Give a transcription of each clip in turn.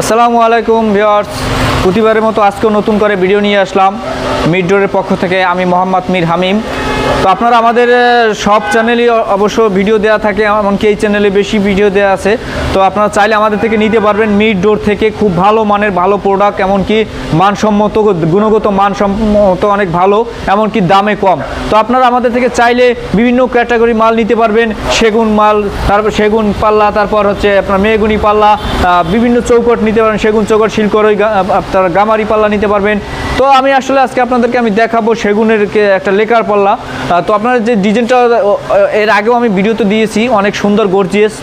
আসসালামু আলাইকুম ভিওয়ার্স প্রতিবারের মতো আজকেও নতুন করে ভিডিও নিয়ে আসলাম। মিড ডোরের পক্ষ থেকে আমি মোহাম্মদ মির হামিম। তো আপনারা আমাদের সব চ্যানেলই অবশ্য ভিডিও দেওয়া থাকে, এমনকি এই চ্যানেলে বেশি ভিডিও দেওয়া আছে। তো আপনারা চাইলে আমাদের থেকে নিতে পারবেন মিড ডোর থেকে, খুব ভালো মানের, ভালো প্রোডাক্ট এমনকি মানসম্মত, গুণগত মানসম্মত, অনেক ভালো, এমনকি দামে কম। তো আপনারা আমাদের থেকে চাইলে বিভিন্ন ক্যাটাগরি মাল নিতে পারবেন, সেগুন মাল তারপর সেগুন পাল্লা, তারপর হচ্ছে আপনার মেগুনি পাল্লা বিভিন্ন চৌকট নিতে পারেন সেগুন চৌকট, শিলকরই আপনার গামারি পাল্লা নিতে পারবেন। তো আমি আসলে আজকে আপনাদেরকে আমি দেখাবো সেগুনের একটা লেকার পাল্লা। তো আপনার যে ডিজাইনটা এর আগেও আমি ভিডিওতে দিয়েছি, অনেক সুন্দর গর্জিয়াস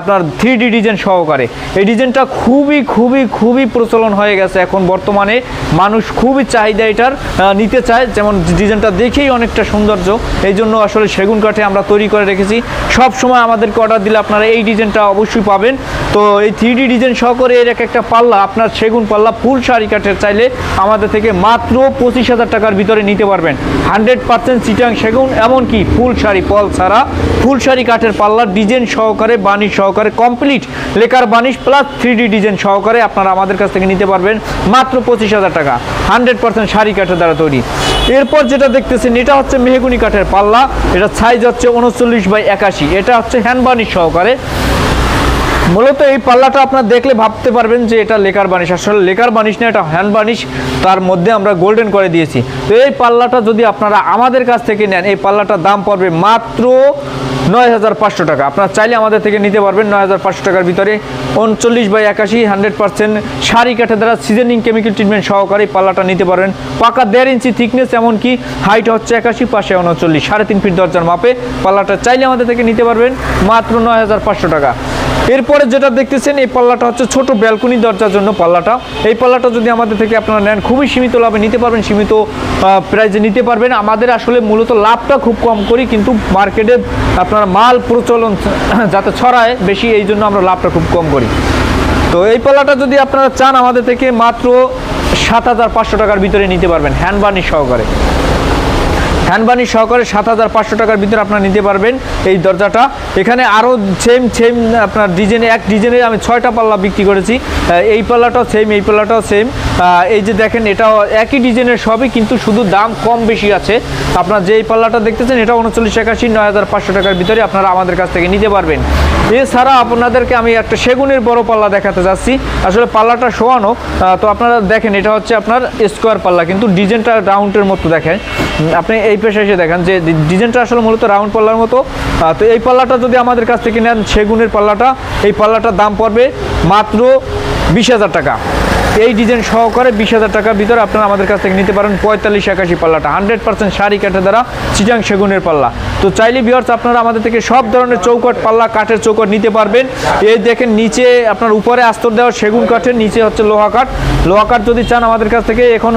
আপনার থ্রি ডি ডিজাইন সহকারে। এই ডিজাইনটা খুবই খুবই খুবই প্রচলন হয়ে গেছে এখন বর্তমানে। মানুষ খুবই চাহিদা এটার নিতে চায়। যেমন ডিজাইনটা দেখেই অনেকটা সৌন্দর্য। এই জন্য আসলে সেগুন কাঠে আমরা তৈরি করে রেখেছি। সব সময় আমাদেরকে অর্ডার দিলে আপনারা এই ডিজাইনটা অবশ্যই পাবেন। তো এই থ্রি ডি ডিজাইন সহকারে এর এক একটা পাল্লা, আপনার সেগুন পাল্লা ফুল শাড়ি কাঠের চাইলে আমাদের থেকে মাত্র পঁচিশ হাজার টাকার ভিতরে নিতে পারবেন। হান্ড্রেড পার্সেন্ট চিটাং সেগুন, এমনকি ফুল শাড়ি পল ছাড়া ফুল শাড়ি কাঠের পাল্লার ডিজাইন সহকারে, বানিশ সহকারে, complete lacquer varnish plus three D design সহকারে আপনারা আমাদের কাছ থেকে নিতে পারবেন মাত্র পঁচিশ হাজার টাকা। হান্ড্রেড পার্সেন্ট শাড়ি কাঠের দ্বারা তৈরি। এরপর যেটা দেখতেছেন, এটা হচ্ছে মেহগুনি কাঠের পাল্লা। এটা সাইজ হচ্ছে উনচল্লিশ বাই একাশি। এটা হচ্ছে হ্যান্ড বানিশ সহকারে। মূলত এই পাল্লাটা আপনার দেখলে ভাবতে পারবেন যে এটা লেকার বানিশ। আসলে লেকার বানিশ না, এটা হ্যান্ড বানিশ। তার মধ্যে আমরা গোল্ডেন করে দিয়েছি। তো এই পাল্লাটা যদি আপনারা আমাদের কাছ থেকে নেন, এই পাল্লাটার দাম পড়বে মাত্র নয় হাজার পাঁচশো টাকা। আপনারা চাইলে আমাদের থেকে নিতে পারবেন নয় হাজার পাঁচশো টাকার ভিতরে। উনচল্লিশ বাই একাশি, হান্ড্রেড পার্সেন্ট শাড়ি কাঠে দ্বারা সিজনিং কেমিক্যাল ট্রিটমেন্ট সহকারে পাল্লাটা নিতে পারবেন। পাকা দেড় ইঞ্চি থিকনেস, এমনকি হাইট হচ্ছে একাশি, পাশে উনচল্লিশ। সাড়ে তিন ফিট দরজার মাপে পাল্লাটা চাইলে আমাদের থেকে নিতে পারবেন মাত্র নয় হাজার পাঁচশো টাকা। এরপরে যেটা দেখতেছেন, এই পাল্লাটা হচ্ছে ছোট ব্যালকনি দরজার জন্য পাল্লাটা। এই পাল্লাটা যদি আমাদের থেকে আপনারা নেন, খুবই সীমিত লাভে নিতে পারবেন, সীমিত প্রাইজে নিতে পারবেন। আমাদের আসলে মূলত লাভটা খুব কম করি, কিন্তু মার্কেটে আপনার মাল প্রচলন যাতে ছড়ায় বেশি, এই জন্য আমরা লাভটা খুব কম করি। তো এই পাল্লাটা যদি আপনারা চান, আমাদের থেকে মাত্র সাত হাজার পাঁচশো টাকার ভিতরে নিতে পারবেন, হ্যান্ড বার্নিশ সহকারে। হ্যান্ডবানি সহকারে সাত হাজার পাঁচশো টাকার ভিতরে আপনারা নিতে পারবেন এই দরজাটা। এখানে আরও সেম সেম আপনার ডিজাইনে এক ডিজাইনে আমি ছয়টা পাল্লা বিক্রি করেছি। এই পাল্লাটাও সেম এই পাল্লাটাও সেম এই যে দেখেন, এটাও একই ডিজাইনের সবই, কিন্তু শুধু দাম কম বেশি আছে। আপনার যে এই পাল্লাটা দেখতেছেন এটা উনচল্লিশ একাশি, নয় হাজার পাঁচশো টাকার ভিতরে আপনারা আমাদের কাছ থেকে নিতে পারবেন। এছাড়া আপনাদেরকে আমি একটা সেগুনের বড় পাল্লা দেখাতে যাচ্ছি। আসলে পাল্লাটা শোয়ানো তো আপনারা দেখেন, এটা হচ্ছে আপনার স্কোয়ার পাল্লা, কিন্তু ডিজাইনটা রাউন্ডের মতো দেখেন। আপনি এই পেশে এসে দেখেন যে ডিজাইনটা আসলে মূলত রাউন্ড পাল্লার মতো। তো এই পাল্লাটা যদি আমাদের কাছ থেকে নেন, সেগুনের পাল্লাটা, এই পাল্লাটার দাম পড়বে মাত্র বিশ হাজার টাকা। এই ডিজাইন সহকারে বিশ হাজার টাকার ভিতরে আপনারা আমাদের কাছ থেকে নিতে পারেন পঁয়তাল্লিশ একাশি পাল্লাটা, হান্ড্রেড পার্সেন্ট শাড়ি কাঠের দ্বারা চিটাং সেগুনের পাল্লা। তো চাইলে বিহার্স আপনারা আমাদের থেকে সব ধরনের চৌকট পাল্লা, কাঠের চৌকট নিতে পারবেন। এই দেখেন নিচে আপনার উপরে আস্তর দেওয়া সেগুন কাঠের, নিচে হচ্ছে লোহা কাঠ। লোহা কাঠ যদি চান আমাদের কাছ থেকে, এখন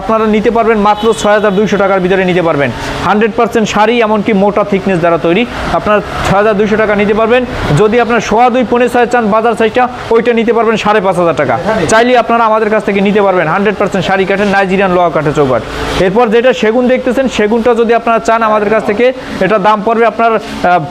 আপনারা নিতে পারবেন মাত্র ছয় হাজার দুইশো টাকার ভিতরে নিতে পারবেন। হান্ড্রেড পার্সেন্ট শাড়ি, এমনকি মোটা থিকনেস দ্বারা তৈরি। আপনার ছয় হাজার দুইশো টাকা নিতে পারবেন। যদি আপনার সোয়া দুই পনেরো ছয় চান বাজার সাইজটা, ওইটা নিতে পারবেন সাড়ে পাঁচ হাজার টাকা। চাইলে আপনারা আমাদের কাছ থেকে নিতে পারবেন। হান্ড্রেড পার্সেন্ট শাড়ি কাঠের নাইজেরিয়ান লোহা কাঠের চৌকাঠ। এরপর যেটা সেগুন দেখতেছেন, সেগুনটা যদি আপনারা চান আমাদের কাছ থেকে, এটা দাম পড়বে আপনার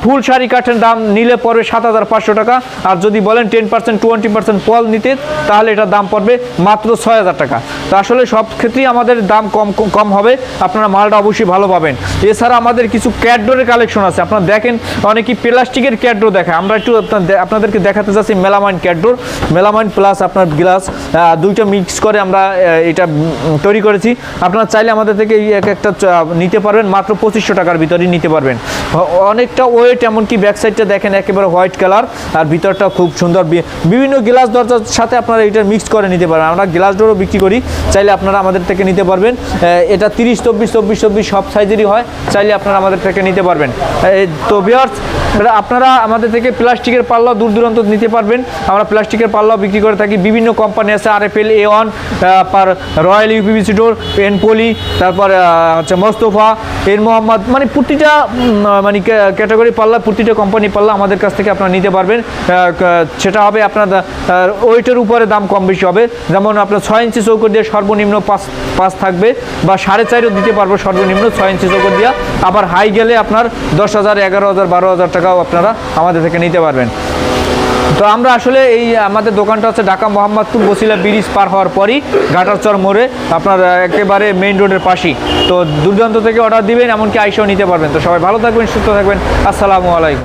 ফুল শাড়ি কাঠের দাম নিলে পড়বে সাত হাজার পাঁচশো টাকা। আর যদি বলেন টেন পার্সেন্ট টোয়েন্টি পার্সেন্ট পল নিতে, তাহলে এটার দাম পড়বে মাত্র ছয় হাজার টাকা। তো আসলে সব ক্ষেত্রেই আমাদের দাম কম, কম- হবে, আপনারা মালটা অবশ্যই ভালো পাবেন। এছাড়া আমাদের কিছু ক্যাডোরের কালেকশন আছে। আপনারা দেখেন অনেকেই প্লাস্টিকের ক্যাড্রো দেখায়। আমরা একটু আপনাদেরকে দেখাতে চাচ্ছি মেলামাইন ক্যাড্রোর মেলামাইন প্লাস আপনার গ্লাস দুইটা মিক্স করে আমরা এটা তৈরি করেছি। আপনারা চাইলে আমাদের থেকে এক একটা নিতে পারবেন। মাত্র পঁচিশশো টাকার ভিতরেই নিতে পারবেন। অনেকটা ওয়েট এমনকি ব্যাক সাইডটা দেখেন একেবারে হোয়াইট কালার আর ভিতরটা খুব সুন্দর। বিভিন্ন গ্লাস দরজার সাথে আপনারা এটা মিক্স করে নিতে পারবেন। আমরা গ্লাস ডোরও বিক্রি করি। চাইলে আপনারা আমাদের থেকে নিতে পারবেন। এটা তিরিশ, চব্বিশ চব্বিশ চব্বিশ সব সাইজেরই হয়। চাইলে আপনারা আমাদের থেকে নিতে পারবেন। তো বিয়ার্স আপনারা আমাদের থেকে প্লাস্টিকের পাল্লা দূর দূরান্ত নিতে পারবেন। আমরা প্লাস্টিকের পাল্লাও বিক্রি করে থাকি। বিভিন্ন কোম্পানি আছে আর এফ এল এ ওয়ান পার রয়্যাল ইউপিবিসি ডোর এনপোলি, তারপর হচ্ছে মোস্তফা, এর মোহাম্মদ মানে প্রতিটা মানে ক্যাটাগরি পাল্লা, প্রতিটা কোম্পানি পাল্লা আমাদের কাছ থেকে আপনারা নিতে পারবেন। সেটা হবে আপনার ওয়েটের উপরে দাম কম বেশি হবে। যেমন আপনার ছয় ইঞ্চি চৌকর দিয়ে সর্বনিম্ন পাঁচ পাঁচ থাকবে বা সাড়ে চারও দিতে পারব সর্বনিম্ন ছয় ইঞ্চি চৌকর দিয়া। আবার হাই গেলে আপনার দশ হাজার, এগারো হাজার, বারো হাজার টাকাও আপনারা আমাদের থেকে নিতে পারবেন। তো আমরা আসলে এই, আমাদের দোকানটা হচ্ছে ঢাকা মোহাম্মদপুর বসিলা ব্রিজ পার হওয়ার পরই ঘাটারচর মোড়ে, আপনার একেবারে মেইন রোডের পাশেই। তো দুর্দান্ত থেকে অর্ডার দিবেন, এমনকি আইসেও নিতে পারবেন। তো সবাই ভালো থাকবেন, সুস্থ থাকবেন। আসসালামু আলাইকুম।